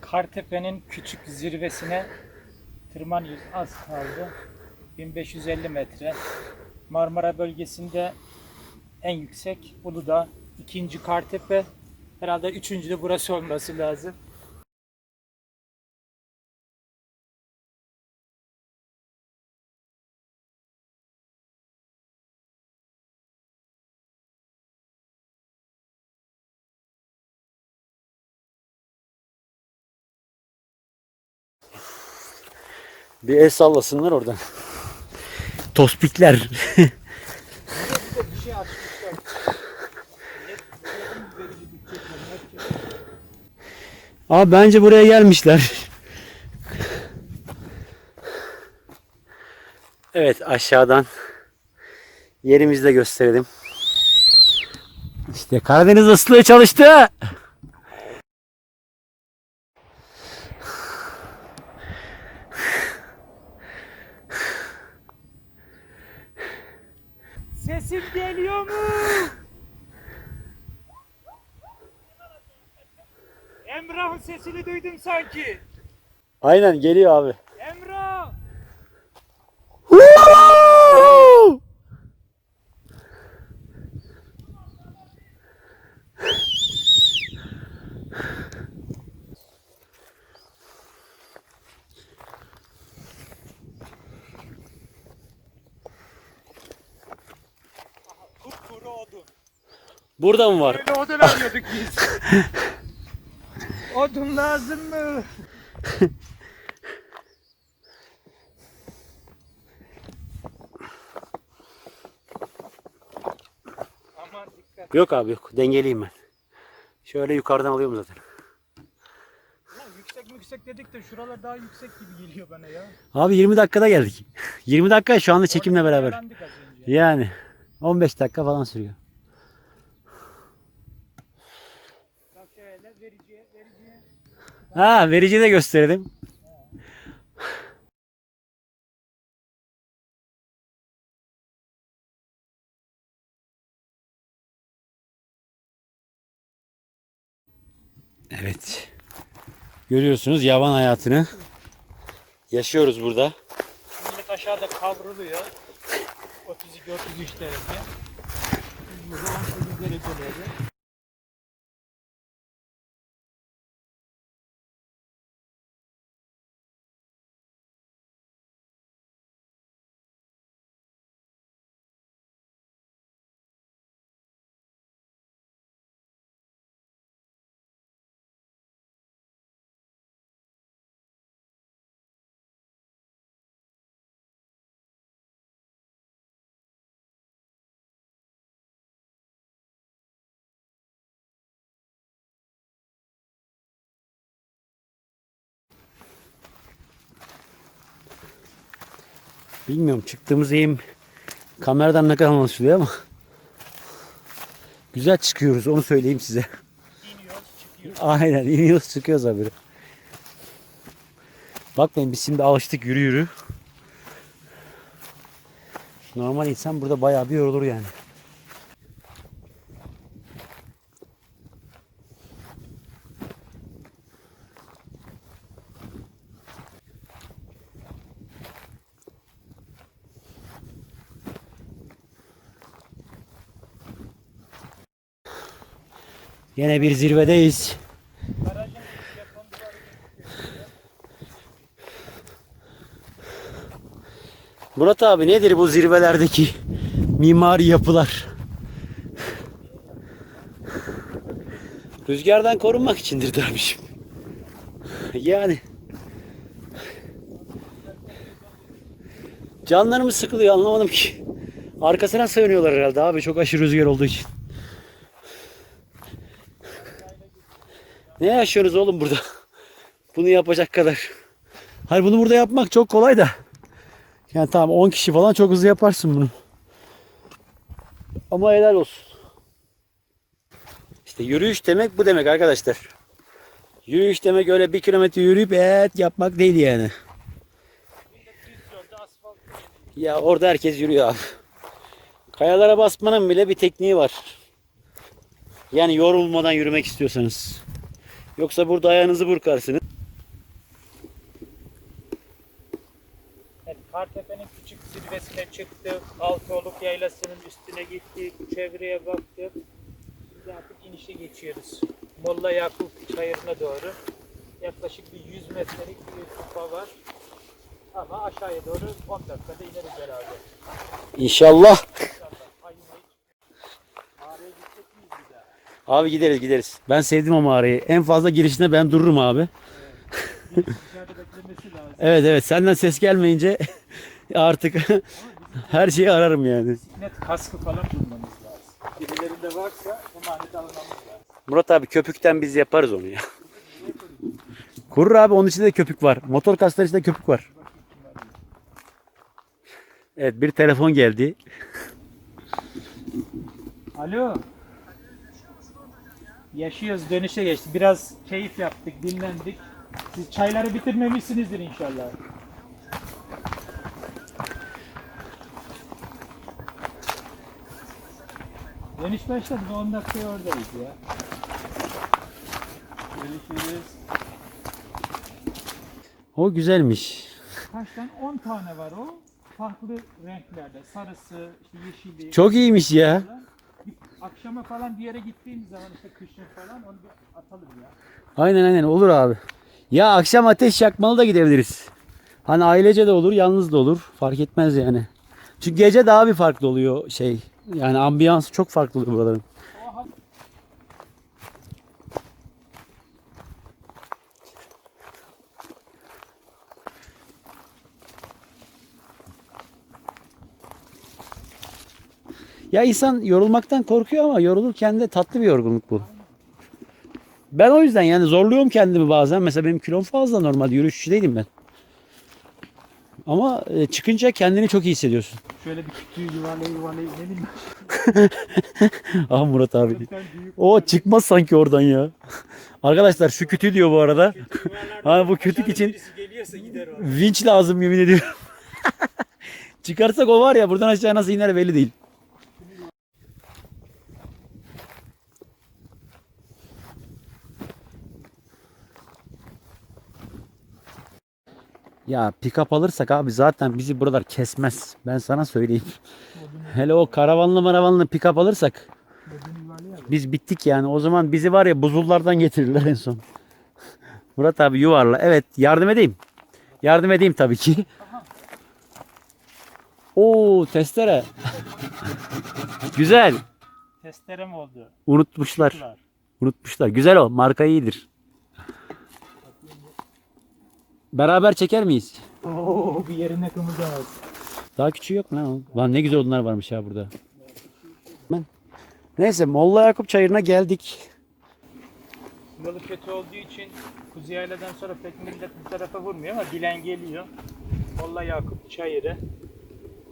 Kartepe'nin küçük zirvesine tırmanıyoruz. Az kaldı. 1550 metre. Marmara bölgesinde en yüksek Uludağ. ikinci Kartepe. Herhalde üçüncü de burası olması lazım. Bir el sallasınlar oradan. Tospikler. Abi bence buraya gelmişler. Evet aşağıdan yerimizi de gösterelim. İşte Karadeniz ıslığı çalıştı. Sesim geliyor mu? Emrah'ın sesini duydum sanki. Aynen geliyor abi. Emrah! Kupkuru odun. Burada mı var? Öyle odun arıyorduk biz. odun lazım mı? Aman dikkat. Yok abi yok. Dengeliyim ben. Şöyle yukarıdan alıyorum zaten. Ya yüksek yüksek dedik de şuralar daha yüksek gibi geliyor bana ya. Abi 20 dakikada geldik. 20 dakika şu anda çekimle beraber. az önce. Yani 15 dakika falan sürüyor. Bak şöyle vericiye vericiye. Ha verici de gösterelim. Evet. Görüyorsunuz yaban hayatını. Yaşıyoruz burada. Millet aşağıda kavruluyor. 32-33 derece. Burada 18 derecelerde. Bilmiyorum çıktığımız eğim kameradan ne kadar anlaşılıyor ama güzel çıkıyoruz onu söyleyeyim size. İniyoruz, çıkıyoruz. Aynen iniyoruz çıkıyoruz abi. Bakmayın biz şimdi alıştık yürü yürü. Normal insan burada bayağı bir yorulur yani. Yine bir zirvedeyiz. Murat abi nedir bu zirvelerdeki mimari yapılar? Rüzgardan korunmak içindir dermişim. Yani. Canlarımız sıkılıyor anlamadım ki. Arkasına sığınıyorlar herhalde abi çok aşırı rüzgar olduğu için. Ne yaşıyorsunuz oğlum burada? Bunu yapacak kadar. Hayır bunu burada yapmak çok kolay da. Yani tamam 10 kişi falan çok hızlı yaparsın bunu. Ama helal olsun. İşte yürüyüş demek bu demek arkadaşlar. Yürüyüş demek öyle bir kilometre yürüyüp et yapmak değil yani. Ya orada herkes yürüyor abi. Kayalara basmanın bile bir tekniği var. Yani yorulmadan yürümek istiyorsanız. Yoksa burada ayağınızı burkarsınız. Evet, Kartepe'nin küçük zirvesine çıktık. Altıoluk yaylasının üstüne gittik. Çevreye baktık. Şimdi artık inişe geçiyoruz. Molla Yakup çayırına doğru. Yaklaşık bir 100 metrelik bir kupa var. Ama aşağıya doğru 10 dakikada ineriz herhalde. İnşallah. İnşallah. Ayın hiç. Mağaraya gidecek miyiz bir daha? Abi gideriz gideriz. Ben sevdim o mağarayı. En fazla girişinde ben dururum abi. Lazım. Evet evet senden ses gelmeyince artık her şeyi ararım yani. Net kaskı falan bulmamız lazım. Birilerinde varsa emanet almamız lazım. Murat abi köpükten biz yaparız onu ya. Kurur abi onun içinde de köpük var. Motor kasları içinde köpük var. Evet bir telefon geldi. Alo. Yaşıyoruz dönüşe geçti. Biraz keyif yaptık, dinlendik. Siz çayları bitirmemişsinizdir inşallah. Dönüş başladı. 10 dakika oradayız ya. Görüşürüz. O güzelmiş. Kaç tane? 10 tane var o. Farklı renklerde. Sarısı, işte yeşili. Çok iyiymiş ya. Bir Akşama falan bir yere gittiğimiz zaman işte kışın falan onu bir atalım ya. Aynen aynen olur abi. Ya akşam ateş yakmalı da gidebiliriz. Hani ailece de olur, yalnız da olur. Fark etmez yani. Çünkü gece daha bir farklı oluyor şey. Yani ambiyans çok farklı oluyor buraların. Ya insan yorulmaktan korkuyor ama yorulurken de tatlı bir yorgunluk bu. Ben o yüzden yani zorluyorum kendimi bazen. Mesela benim kilom fazla normalde yürüyüşçü değilim ben. Ama e, çıkınca kendini çok iyi hissediyorsun. Şöyle bir kütüğü yuvarlayı yuvarlayı ne bileyim. Ah Murat abi. O çıkmaz sanki oradan ya. Arkadaşlar şu kütü diyor bu arada. Ha bu kütük için vinç lazım yemin ediyorum. Çıkarsak o var ya buradan aşağı nasıl iner belli değil. Ya pick-up alırsak abi zaten bizi buralar kesmez. Ben sana söyleyeyim. Hele o karavanlı maravanlı pick-up alırsak biz bittik yani. O zaman bizi var ya buzullardan getirirler en son. Murat abi yuvarla. Evet yardım edeyim. Yardım edeyim tabii ki. Oo testere. Güzel. Testere mi oldu? Unutmuşlar. Unutmuşlar. Güzel o. Marka iyidir. Beraber çeker miyiz? Oo bir yerine kımıldamaz. Daha küçüğü yok mu lan? o? Lan ne güzel odunlar varmış ya burada. Ben. Neyse Molla Yakup çayırına geldik. Yolu kötü olduğu için Kuzey Yayladan sonra pek millet bu tarafa vurmuyor ama bilen geliyor. Molla Yakup Çayırı.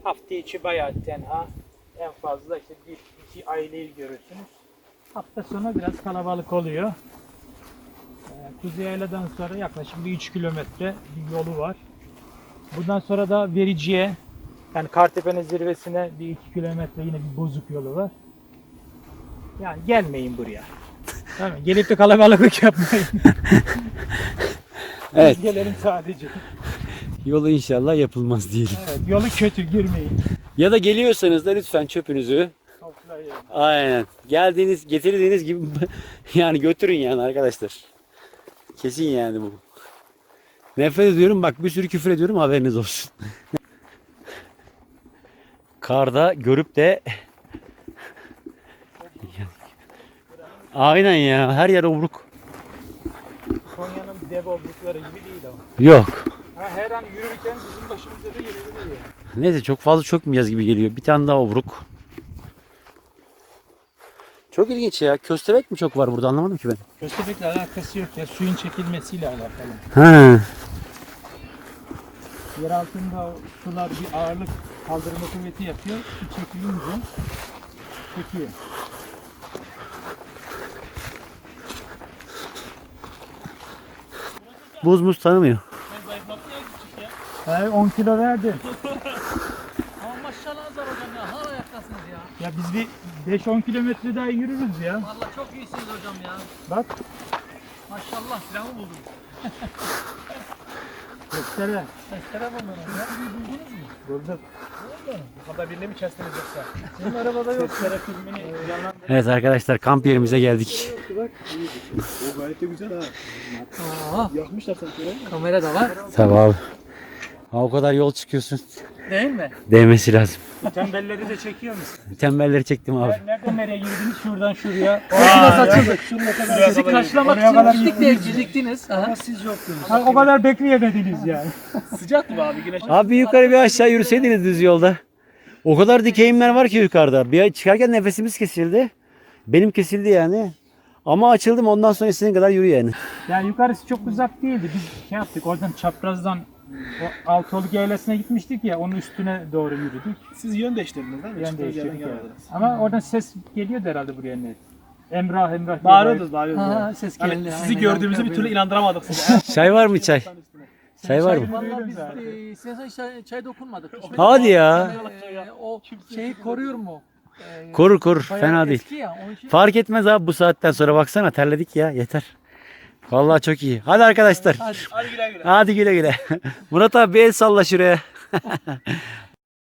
Hafta içi bayağı tenha. En fazla işte bir iki aileyi görürsünüz. Hafta sonu biraz kalabalık oluyor. Kuzey Yayla'dan sonra yaklaşık bir 3 kilometre bir yolu var. Bundan sonra da Vericiye yani Kartepe'nin zirvesine bir 2 kilometre yine bir bozuk yolu var. Yani gelmeyin buraya. Tamam, gelip de kalabalık yapmayın. Evet. Biz gelelim sadece. Yolu inşallah yapılmaz diyelim. Evet, yolu kötü girmeyin. Ya da geliyorsanız da lütfen çöpünüzü aynen geldiğiniz getirdiğiniz gibi yani götürün yani arkadaşlar. Kesin yani bu. Nefret ediyorum bak bir sürü küfür ediyorum haberiniz olsun. Karda görüp de Aynen ya her yer obruk. Konya'nın dev obrukları gibi değil ama. Yok. Ha, her an yürürken bizim başımıza da gelebilir ya. Neyse çok fazla çökmeyeceğiz gibi geliyor. Bir tane daha obruk. Çok ilginç ya. Köstebek mi çok var burada anlamadım ki ben. Köstebekle alakası yok ya. Suyun çekilmesiyle alakalı. Ha. Yer altında sular bir ağırlık kaldırma kuvveti yapıyor. Su çekilince çekiyor. Buz muz tanımıyor. He 10 kilo verdi. Ama maşallah hocam ya. Hala ayaktasınız ya. Ya biz bir 5-10 kilometre daha yürürüz ya. Vallahi çok iyisiniz hocam ya. Bak Maşallah silahı buldum. Testere. Testere buldum ya. Buldunuz mu? Bulduk. Bu kadar birine mi kestiniz yoksa? Senin arabada yok. Testere filmini yalan. Evet arkadaşlar kamp yerimize geldik. O gayet de güzel ha. Aa, Yakmışlar sanki kamera da var. Tabii abi. Ha, o kadar yol çıkıyorsun. Değil mi? Değmesi lazım. Tembelleri de çekiyor musun? Tembelleri çektim abi. Nereden nereye girdiniz? Şuradan şuraya. Nasıl açıldı? Şuraya kadar. Sizi karşılamak Oraya kadar için gittik de geciktiniz. Aha. Siz yoktunuz. Ha, o kadar bekleyemediniz yani. Sıcak mı abi güneş? Abi bir yukarı bir aşağı yürüseydiniz düz yolda. O kadar dikeyimler var ki yukarıda. Bir çıkarken nefesimiz kesildi. Benim kesildi yani. Ama açıldım ondan sonra istediğin kadar yürü yani. Yani yukarısı çok uzak değildi. Biz şey yaptık oradan çaprazdan o Altolu Yaylası'na gitmiştik ya onun üstüne doğru yürüdük. Siz yön değiştirdiniz değil mi? Yerden değiştirdik. evet. Ama oradan ses geliyordu herhalde buraya net. Emrah Emrah. diye Bağırıyordunuz, bağırıyordunuz. Ha, ses Hani geldi. sizi gördüğümüzü bir türlü inandıramadık size. Çay var mı çay? Çay var mı? Vallahi biz e, çay, çay dokunmadık. Hadi ya. E, o şeyi koruyor mu? E, Korur korur. bayağı Fena değil. eski ya, onun için- Fark etmez abi bu saatten sonra baksana terledik ya yeter. Vallahi çok iyi. Hadi arkadaşlar. Hadi. Hadi güle güle. Hadi güle güle. Murat abi bir el salla şuraya.